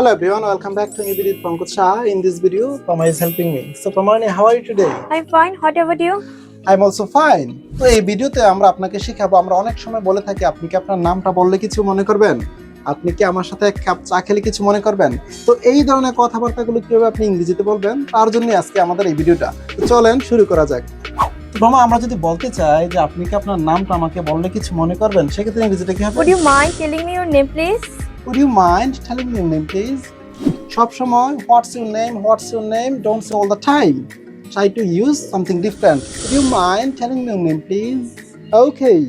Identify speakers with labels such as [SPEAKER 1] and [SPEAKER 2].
[SPEAKER 1] Hello everyone, welcome back to video Pankaj Shah. In this video, Pama is helping me. So Pamani, how are you today?
[SPEAKER 2] I'm fine. What about you?
[SPEAKER 1] I'm also fine. তো এই ভিডিওতে আমরা আপনাকে শেখাবো আমরা অনেক সময় বলে থাকি আপনি কি আপনার নামটা বললে কিছু মনে করবেন আপনি কি আমার সাথে এক কাপ চা খেলে কিছু মনে করবেন তো এই ধরনের কথাবার্তাগুলো কীভাবে আপনি ইংরেজিতে বলবেন তার জন্য আজকে আমাদের এই ভিডিওটা চলেন শুরু করা যাক মামা আমরা যদি বলতে চাই যে আপনি কি আপনার নামটা আমাকে বললে কিছু মনে করবেন সেক্ষেত্রে ইংরেজিটা কি হবে
[SPEAKER 2] Would you mind telling me your name, please?
[SPEAKER 1] Would you mind telling me your name, please? সব সময় what's your name, what's your name, don't say all the time. Try to use something different. Would you mind telling me your name, please? Okay.